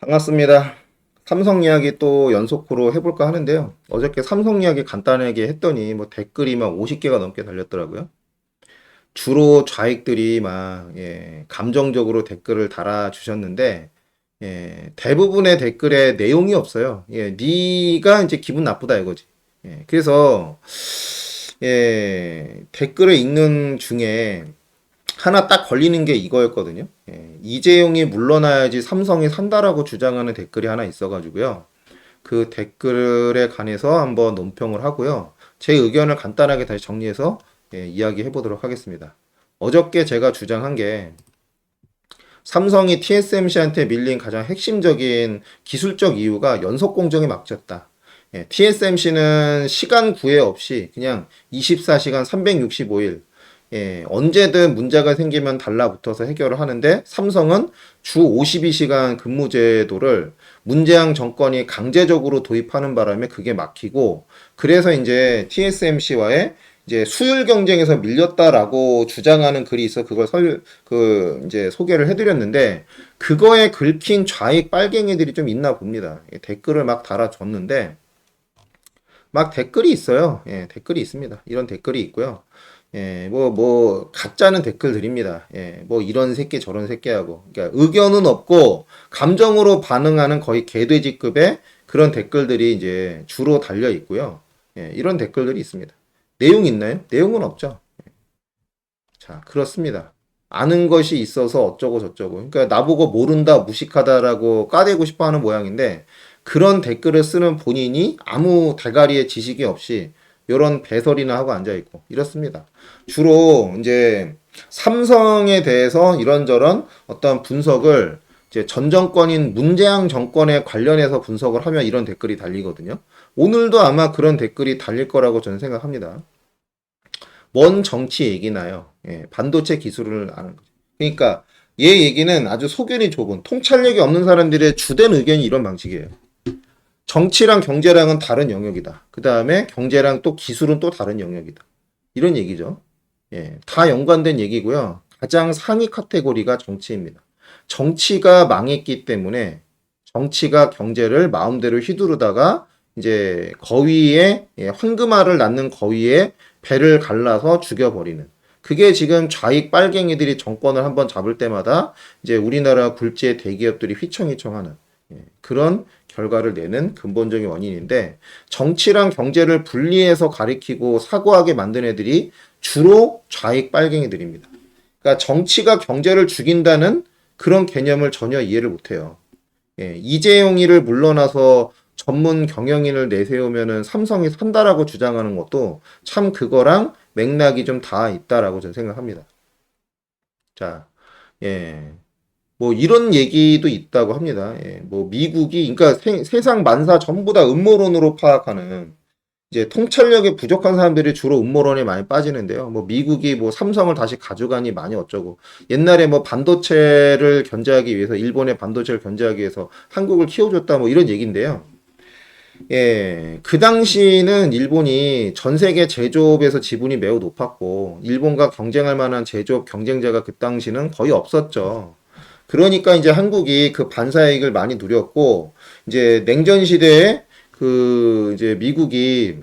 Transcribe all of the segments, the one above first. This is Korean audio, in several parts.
반갑습니다. 삼성 이야기 또 연속으로 해볼까 하는데요. 어저께 삼성 이야기 간단하게 했더니 뭐 댓글이 막 50개가 넘게 달렸더라고요. 주로 좌익들이 막 예, 감정적으로 댓글을 달아주셨는데 예, 대부분의 댓글에 내용이 없어요. 예, 네가 이제 기분 나쁘다 이거지. 예, 그래서 예, 댓글을 읽는 중에 하나 딱 걸리는 게 이거였거든요. 예, 이재용이 물러나야지 삼성이 산다라고 주장하는 댓글이 하나 있어가지고요. 그 댓글에 관해서 한번 논평을 하고요. 제 의견을 간단하게 다시 정리해서 예, 이야기해 보도록 하겠습니다. 어저께 제가 주장한 게 삼성이 TSMC한테 밀린 가장 핵심적인 기술적 이유가 연속 공정에 막혔다. 예, TSMC는 시간 구애 없이 그냥 24시간 365일 예, 언제든 문제가 생기면 달라붙어서 해결을 하는데 삼성은 주 52시간 근무 제도를 문재양 정권이 강제적으로 도입하는 바람에 그게 막히고 그래서 이제 TSMC와의 이제 수율 경쟁에서 밀렸다라고 주장하는 글이 있어 그걸 설, 그 이제 소개를 해드렸는데 그거에 긁힌 좌익 빨갱이들이 좀 있나 봅니다. 예, 댓글을 막 달아줬는데 막 댓글이 있어요. 예, 댓글이 있습니다. 이런 댓글이 있고요. 예, 뭐, 뭐, 가짜는 댓글 드립니다. 예, 뭐, 이런 새끼, 저런 새끼하고. 그러니까, 의견은 없고, 감정으로 반응하는 거의 개돼지급의 그런 댓글들이 이제 주로 달려 있고요. 예, 이런 댓글들이 있습니다. 내용 있나요? 내용은 없죠. 예. 자, 그렇습니다. 아는 것이 있어서 어쩌고 저쩌고. 그러니까, 나보고 모른다, 무식하다라고 까대고 싶어 하는 모양인데, 그런 댓글을 쓰는 본인이 아무 대가리의 지식이 없이 요런 배설이나 하고 앉아 있고 이렇습니다. 주로 이제 삼성에 대해서 이런저런 어떤 분석을 이제 전 정권인 문재양 정권에 관련해서 분석을 하면 이런 댓글이 달리거든요. 오늘도 아마 그런 댓글이 달릴 거라고 저는 생각합니다. 뭔 정치 얘기나요? 예, 반도체 기술을 아는 거죠. 그러니까 얘 얘기는 아주 소견이 좁은 통찰력이 없는 사람들의 주된 의견이 이런 방식이에요. 정치랑 경제랑은 다른 영역이다. 그 다음에 경제랑 또 기술은 또 다른 영역이다. 이런 얘기죠. 예, 다 연관된 얘기고요. 가장 상위 카테고리가 정치입니다. 정치가 망했기 때문에 정치가 경제를 마음대로 휘두르다가 이제 거위에 예, 황금알을 낳는 거위에 배를 갈라서 죽여버리는 그게 지금 좌익 빨갱이들이 정권을 한번 잡을 때마다 이제 우리나라 굴지의 대기업들이 휘청휘청하는 예, 그런 결과를 내는 근본적인 원인인데 정치랑 경제를 분리해서 가리키고 사고하게 만든 애들이 주로 좌익 빨갱이들입니다. 그러니까 정치가 경제를 죽인다는 그런 개념을 전혀 이해를 못해요. 예, 이재용이를 물러나서 전문 경영인을 내세우면은 삼성이 산다라고 주장하는 것도 참 그거랑 맥락이 좀 다 있다라고 저는 생각합니다. 자, 예. 뭐 이런 얘기도 있다고 합니다. 예, 뭐 미국이 그러니까 세, 세상 만사 전부 다 음모론으로 파악하는 이제 통찰력이 부족한 사람들이 주로 음모론에 많이 빠지는데요. 뭐 미국이 뭐 삼성을 다시 가져가니 많이 어쩌고 옛날에 뭐 반도체를 견제하기 위해서 일본의 반도체를 견제하기 위해서 한국을 키워줬다 뭐 이런 얘기인데요. 예, 그 당시는 일본이 전 세계 제조업에서 지분이 매우 높았고 일본과 경쟁할 만한 제조업 경쟁자가 그 당시는 거의 없었죠. 그러니까 이제 한국이 그 반사이익을 많이 누렸고 이제 냉전 시대에 그 이제 미국이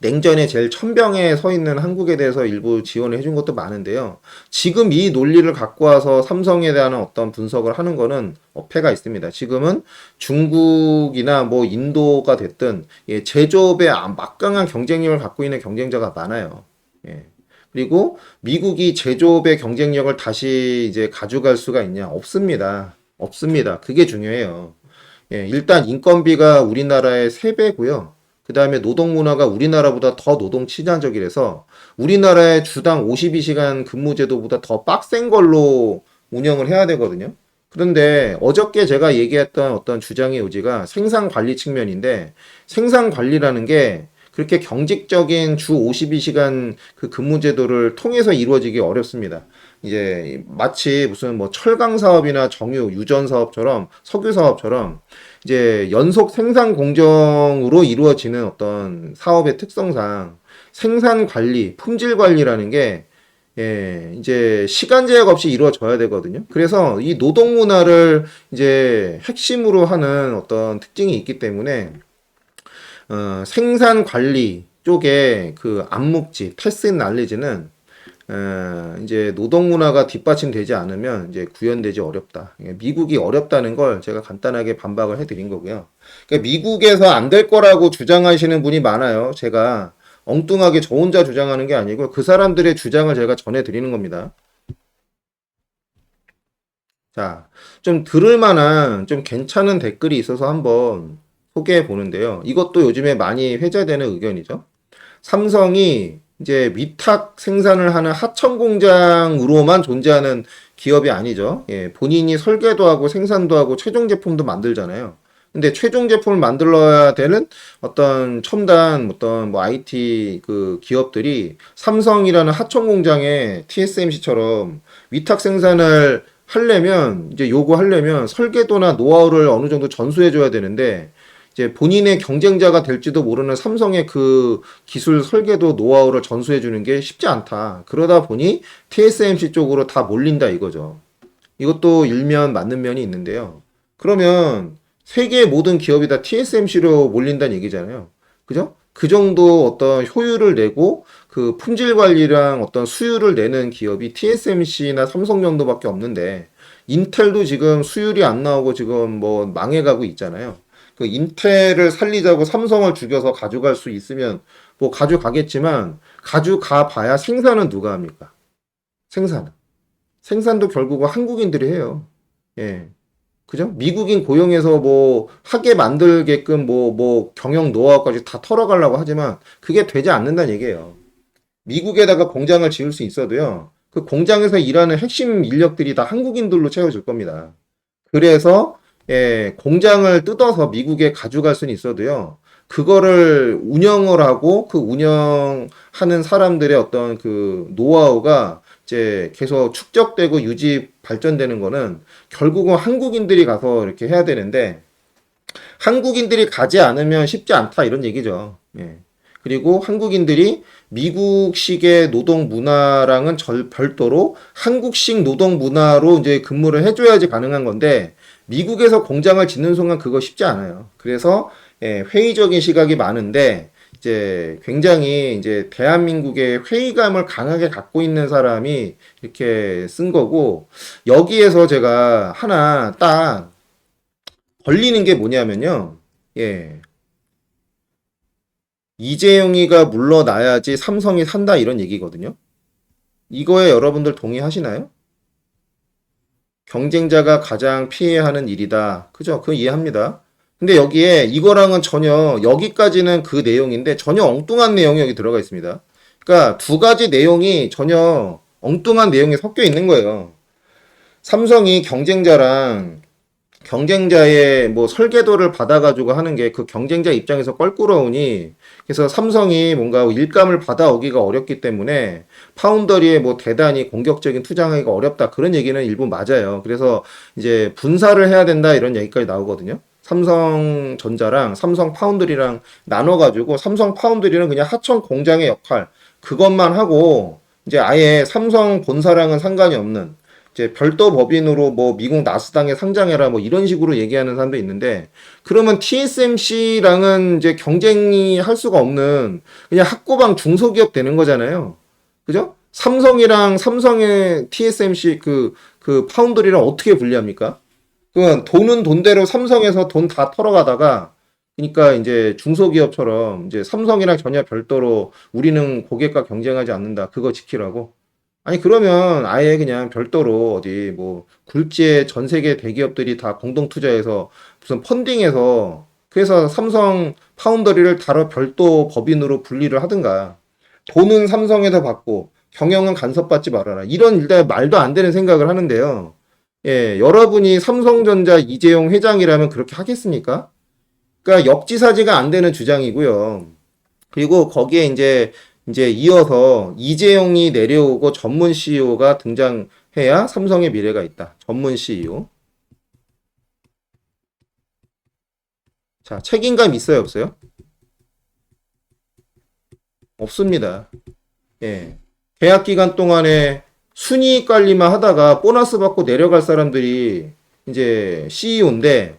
냉전에 제일 천병에 서 있는 한국에 대해서 일부 지원을 해준 것도 많은데요. 지금 이 논리를 갖고 와서 삼성에 대한 어떤 분석을 하는 거는 어폐가 있습니다. 지금은 중국이나 뭐 인도가 됐든 예, 제조업에 막강한 경쟁력을 갖고 있는 경쟁자가 많아요. 예. 그리고 미국이 제조업의 경쟁력을 다시 이제 가져갈 수가 있냐? 없습니다. 없습니다. 그게 중요해요. 예, 일단 인건비가 우리나라의 3배고요. 그 다음에 노동 문화가 우리나라보다 더 노동 치장적이라서 우리나라의 주당 52시간 근무 제도보다 더 빡센 걸로 운영을 해야 되거든요. 그런데 어저께 제가 얘기했던 어떤 주장의 요지가 생산 관리 측면인데 생산 관리라는 게 그렇게 경직적인 주 52시간 그 근무 제도를 통해서 이루어지기 어렵습니다. 이제 마치 무슨 뭐 철강 사업이나 정유 유전 사업처럼 석유 사업처럼 이제 연속 생산 공정으로 이루어지는 어떤 사업의 특성상 생산 관리, 품질 관리라는 게 예, 이제 시간 제약 없이 이루어져야 되거든요. 그래서 이 노동 문화를 이제 핵심으로 하는 어떤 특징이 있기 때문에 어, 생산 관리 쪽에 그 암묵지, 테스트 날리지는 어, 이제 노동 문화가 뒷받침되지 않으면 이제 구현되지 어렵다. 예, 미국이 어렵다는 걸 제가 간단하게 반박을 해드린 거고요. 그러니까 미국에서 안 될 거라고 주장하시는 분이 많아요. 제가 엉뚱하게 저 혼자 주장하는 게 아니고 그 사람들의 주장을 제가 전해드리는 겁니다. 자, 좀 들을 만한 좀 괜찮은 댓글이 있어서 한번 소개해 보는데요. 이것도 요즘에 많이 회자되는 의견이죠. 삼성이 이제 위탁 생산을 하는 하청 공장으로만 존재하는 기업이 아니죠. 예, 본인이 설계도 하고 생산도 하고 최종 제품도 만들잖아요. 근데 최종 제품을 만들어야 되는 어떤 첨단 어떤 뭐 IT 그 기업들이 삼성이라는 하청 공장에 TSMC처럼 위탁 생산을 하려면 이제 요구하려면 설계도나 노하우를 어느 정도 전수해 줘야 되는데 이제 본인의 경쟁자가 될지도 모르는 삼성의 그 기술 설계도 노하우를 전수해 주는 게 쉽지 않다. 그러다 보니 TSMC 쪽으로 다 몰린다 이거죠. 이것도 일면 맞는 면이 있는데요. 그러면 세계 모든 기업이 다 TSMC로 몰린다는 얘기잖아요. 그죠? 그 정도 어떤 효율을 내고 그 품질 관리랑 어떤 수율을 내는 기업이 TSMC나 삼성 정도밖에 없는데 인텔도 지금 수율이 안 나오고 지금 뭐 망해가고 있잖아요. 그 인텔을 살리자고 삼성을 죽여서 가져갈 수 있으면 뭐 가져가겠지만 가져가 봐야 생산은 누가 합니까? 생산은. 생산도 결국은 한국인들이 해요. 예. 그죠? 미국인 고용해서 뭐 하게 만들게끔 뭐뭐 경영 노하우까지 다 털어가려고 하지만 그게 되지 않는다는 얘기예요. 미국에다가 공장을 지을 수 있어도요. 그 공장에서 일하는 핵심 인력들이 다 한국인들로 채워질 겁니다. 그래서 예, 공장을 뜯어서 미국에 가져갈 수는 있어도요. 그거를 운영을 하고 그 운영하는 사람들의 어떤 그 노하우가 이제 계속 축적되고 유지 발전되는 거는 결국은 한국인들이 가서 이렇게 해야 되는데 한국인들이 가지 않으면 쉽지 않다 이런 얘기죠. 예. 그리고 한국인들이 미국식의 노동 문화랑은 절 별도로 한국식 노동 문화로 이제 근무를 해줘야지 가능한 건데 미국에서 공장을 짓는 순간 그거 쉽지 않아요. 그래서 예, 회의적인 시각이 많은데 이제 굉장히 이제 대한민국의 회의감을 강하게 갖고 있는 사람이 이렇게 쓴 거고 여기에서 제가 하나 딱 걸리는 게 뭐냐면요. 예. 이재용이가 물러나야지 삼성이 산다 이런 얘기거든요. 이거에 여러분들 동의하시나요? 경쟁자가 가장 피해야 하는 일이다. 그죠? 그거 이해합니다. 근데 여기에 이거랑은 전혀 여기까지는 그 내용인데 전혀 엉뚱한 내용이 여기 들어가 있습니다. 그러니까 두 가지 내용이 전혀 엉뚱한 내용이 섞여 있는 거예요. 삼성이 경쟁자랑 경쟁자의 뭐 설계도를 받아가지고 하는 게 그 경쟁자 입장에서 껄끄러우니 그래서 삼성이 뭔가 일감을 받아오기가 어렵기 때문에 파운더리에 뭐 대단히 공격적인 투자하기가 어렵다 그런 얘기는 일부 맞아요. 그래서 이제 분사를 해야 된다 이런 얘기까지 나오거든요. 삼성전자랑 삼성 파운드리랑 나눠가지고 삼성 파운드리는 그냥 하청 공장의 역할 그것만 하고 이제 아예 삼성 본사랑은 상관이 없는 이제 별도 법인으로 뭐 미국 나스닥에 상장해라 뭐 이런 식으로 얘기하는 사람도 있는데 그러면 TSMC랑은 이제 경쟁이 할 수가 없는 그냥 학고방 중소기업 되는 거잖아요. 그죠? 삼성이랑 삼성의 TSMC 그, 그 파운드리랑 어떻게 분리합니까? 그 돈은 돈대로 삼성에서 돈 다 털어가다가 그러니까 이제 중소기업처럼 이제 삼성이랑 전혀 별도로 우리는 고객과 경쟁하지 않는다. 그거 지키라고. 아니 그러면 아예 그냥 별도로 어디 뭐 굴지에 전 세계 대기업들이 다 공동 투자해서 무슨 펀딩해서 그래서 삼성 파운더리를 다뤄 별도 법인으로 분리를 하든가 돈은 삼성에서 받고 경영은 간섭받지 말아라. 이런 일단 말도 안 되는 생각을 하는데요. 예, 여러분이 삼성전자 이재용 회장이라면 그렇게 하겠습니까? 그러니까 역지사지가 안 되는 주장이고요. 그리고 거기에 이제 이제 이어서 이재용이 내려오고 전문 CEO가 등장해야 삼성의 미래가 있다. 전문 CEO. 자, 책임감 있어요, 없어요? 없습니다. 예. 계약 기간 동안에 순이익 관리만 하다가 보너스 받고 내려갈 사람들이 이제 CEO인데,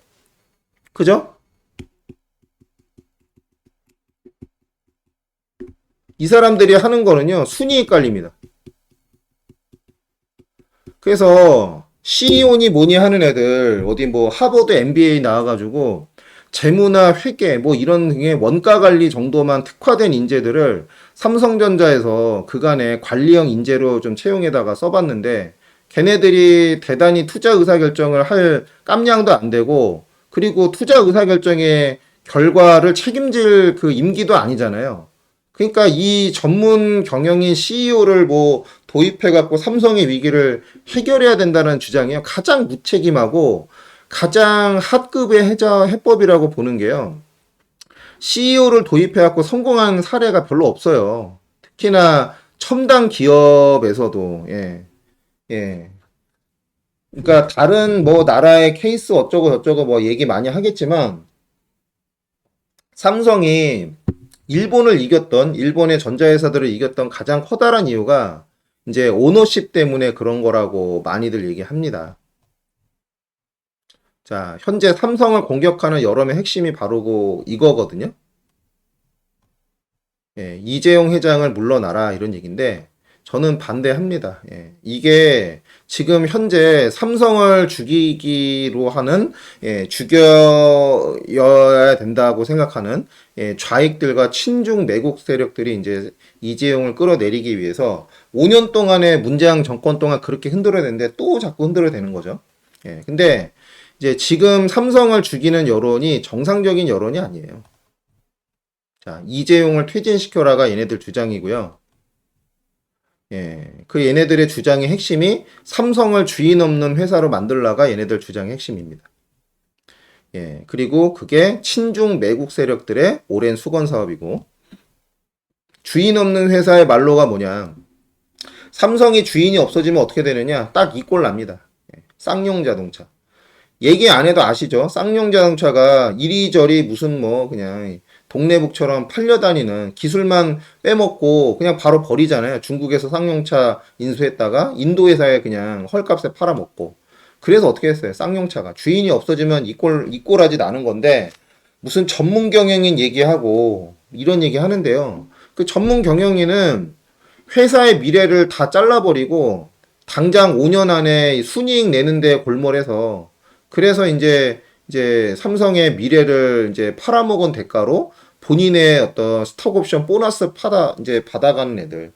그죠? 이 사람들이 하는 거는요, 순이익 관리입니다. 그래서 CEO니 뭐니 하는 애들, 어디 뭐 하버드 MBA 나와가지고, 재무나 회계, 뭐 이런 등의 원가 관리 정도만 특화된 인재들을 삼성전자에서 그간의 관리형 인재로 좀 채용해다가 써봤는데, 걔네들이 대단히 투자 의사결정을 할 깜냥도 안 되고, 그리고 투자 의사결정의 결과를 책임질 그 임기도 아니잖아요. 그러니까 이 전문 경영인 CEO를 뭐 도입해갖고 삼성의 위기를 해결해야 된다는 주장이요. 가장 무책임하고 가장 핫급의 해자 해법이라고 보는 게요. CEO를 도입해갖고 성공한 사례가 별로 없어요. 특히나 첨단 기업에서도, 예, 예. 그러니까 다른 뭐 나라의 케이스 어쩌고 저쩌고 뭐 얘기 많이 하겠지만, 삼성이 일본을 이겼던, 일본의 전자회사들을 이겼던 가장 커다란 이유가 이제 오너십 때문에 그런 거라고 많이들 얘기합니다. 자, 현재 삼성을 공격하는 여론의 핵심이 바로 그 이거거든요. 예, 이재용 회장을 물러나라 이런 얘기인데 저는 반대합니다. 예, 이게 지금 현재 삼성을 죽이기로 하는 예, 죽여야 된다고 생각하는 예, 좌익들과 친중 매국 세력들이 이제 이재용을 끌어내리기 위해서 5년 동안의 문재인 정권 동안 그렇게 흔들어냈는데 또 자꾸 흔들어대는 거죠. 예, 근데 이제 지금 삼성을 죽이는 여론이 정상적인 여론이 아니에요. 자, 이재용을 퇴진시켜라가 얘네들 주장이고요. 예, 그 얘네들의 주장의 핵심이 삼성을 주인 없는 회사로 만들라가 얘네들 주장의 핵심입니다. 예, 그리고 그게 친중 매국 세력들의 오랜 수건 사업이고, 주인 없는 회사의 말로가 뭐냐. 삼성이 주인이 없어지면 어떻게 되느냐? 딱 이 꼴 납니다. 예, 쌍용 자동차. 얘기 안 해도 아시죠? 쌍용 자동차가 이리저리 무슨 뭐 그냥 동네북처럼 팔려다니는 기술만 빼먹고 그냥 바로 버리잖아요. 중국에서 쌍용차 인수했다가 인도 회사에 그냥 헐값에 팔아먹고. 그래서 어떻게 했어요? 쌍용차가 주인이 없어지면 이꼴 이꼴하지 나는 건데 무슨 전문 경영인 얘기하고 이런 얘기 하는데요. 그 전문 경영인은 회사의 미래를 다 잘라버리고 당장 5년 안에 순이익 내는데 골몰해서 그래서 이제 이제 삼성의 미래를 이제 팔아먹은 대가로 본인의 어떤 스톡 옵션 보너스 받아 이제 받아가는 애들.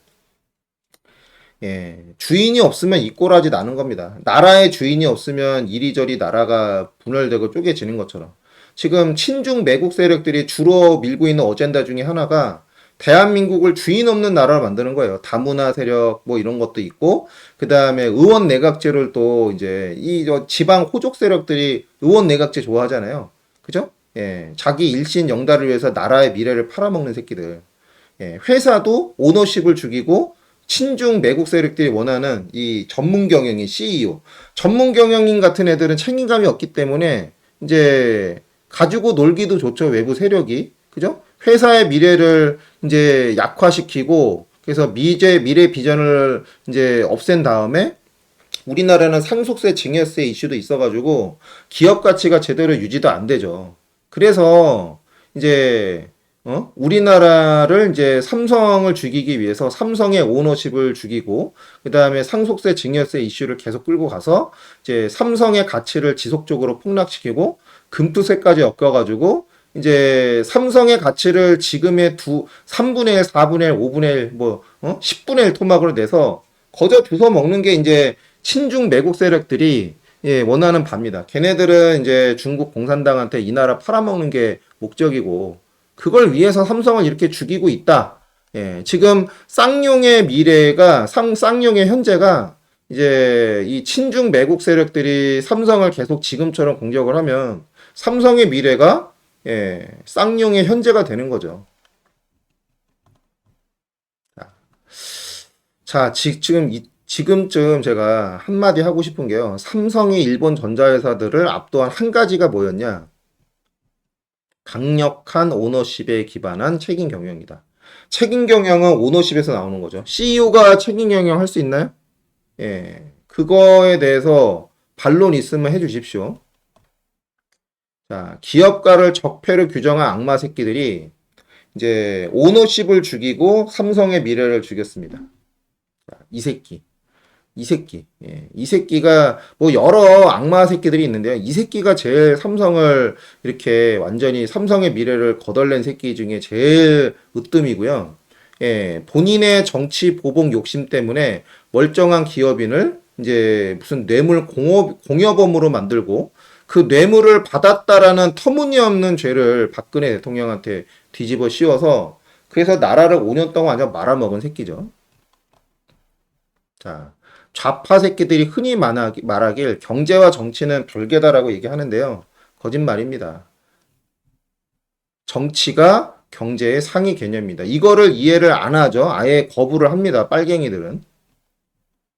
예, 주인이 없으면 이꼴하지 나는 겁니다. 나라의 주인이 없으면 이리저리 나라가 분열되고 쪼개지는 것처럼. 지금 친중 매국 세력들이 주로 밀고 있는 어젠다 중에 하나가 대한민국을 주인 없는 나라로 만드는 거예요. 다문화 세력 뭐 이런 것도 있고 그 다음에 의원 내각제를 또 이제 이 지방 호족 세력들이 의원 내각제 좋아하잖아요. 그죠? 예, 자기 일신 영달을 위해서 나라의 미래를 팔아먹는 새끼들. 예, 회사도 오너십을 죽이고 친중 매국 세력들이 원하는 이 전문 경영인 CEO, 전문 경영인 같은 애들은 책임감이 없기 때문에 이제 가지고 놀기도 좋죠 외부 세력이 그죠? 회사의 미래를 이제 약화시키고 그래서 미제 미래 비전을 이제 없앤 다음에 우리나라는 상속세 증여세 이슈도 있어가지고 기업 가치가 제대로 유지도 안 되죠. 그래서 이제 어? 우리나라를 이제 삼성을 죽이기 위해서 삼성의 오너십을 죽이고 그다음에 상속세 증여세 이슈를 계속 끌고 가서 이제 삼성의 가치를 지속적으로 폭락시키고 금투세까지 엮여가지고 이제 삼성의 가치를 지금의 두 3분의 1, 4분의 1, 5분의 1, 뭐 어? 10분의 1 토막으로 내서 거저 주워 먹는 게 이제 친중 매국 세력들이 예, 원하는 바입니다. 걔네들은 이제 중국 공산당한테 이 나라 팔아먹는 게 목적이고 그걸 위해서 삼성을 이렇게 죽이고 있다. 예, 지금 쌍용의 미래가 쌍, 쌍용의 현재가 이제 이 친중 매국 세력들이 삼성을 계속 지금처럼 공격을 하면 삼성의 미래가 예, 쌍용의 현재가 되는 거죠. 자, 지, 지금 이, 지금쯤 제가 한마디 하고 싶은 게요. 삼성이 일본 전자회사들을 압도한 한 가지가 뭐였냐? 강력한 오너십에 기반한 책임 경영이다. 책임 경영은 오너십에서 나오는 거죠. CEO가 책임 경영 할 수 있나요? 예. 그거에 대해서 반론 있으면 해 주십시오. 자, 기업가를 적폐로 규정한 악마 새끼들이 이제 오너십을 죽이고 삼성의 미래를 죽였습니다. 자, 이 새끼. 이 새끼. 예. 이 새끼가 뭐 여러 악마 새끼들이 있는데요. 이 새끼가 제일 삼성을 이렇게 완전히 삼성의 미래를 거덜낸 새끼 중에 제일 으뜸이고요. 예. 본인의 정치 보복 욕심 때문에 멀쩡한 기업인을 이제 무슨 뇌물 공업, 공여범으로 만들고 그 뇌물을 받았다라는 터무니없는 죄를 박근혜 대통령한테 뒤집어 씌워서 그래서 나라를 5년 동안 완전 말아먹은 새끼죠. 자, 좌파 새끼들이 흔히 말하기- 말하길 경제와 정치는 별개다라고 얘기하는데요. 거짓말입니다. 정치가 경제의 상위 개념입니다. 이거를 이해를 안 하죠. 아예 거부를 합니다. 빨갱이들은.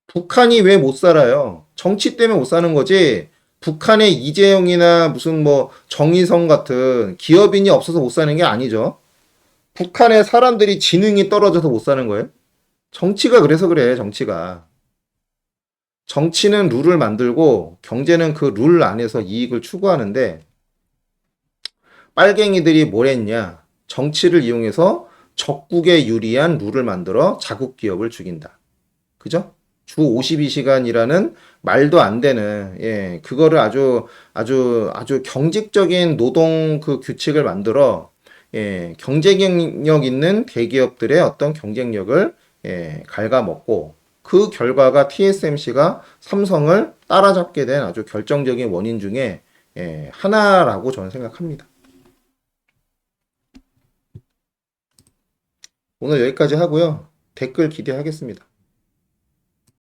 북한이 왜 못 살아요? 정치 때문에 못 사는 거지. 북한의 이재용이나 무슨 뭐 정의성 같은 기업인이 없어서 못 사는 게 아니죠. 북한의 사람들이 지능이 떨어져서 못 사는 거예요. 정치가 그래서 그래, 정치가. 정치는 룰을 만들고 경제는 그 룰 안에서 이익을 추구하는데 빨갱이들이 뭘 했냐? 정치를 이용해서 적국에 유리한 룰을 만들어 자국 기업을 죽인다. 그죠? 주 52시간이라는 말도 안 되는 예, 그거를 아주 아주 아주 경직적인 노동 그 규칙을 만들어 예, 경쟁력 있는 대기업들의 어떤 경쟁력을 예, 갉아먹고 그 결과가 TSMC가 삼성을 따라잡게 된 아주 결정적인 원인 중에 예, 하나라고 저는 생각합니다. 오늘 여기까지 하고요. 댓글 기대하겠습니다.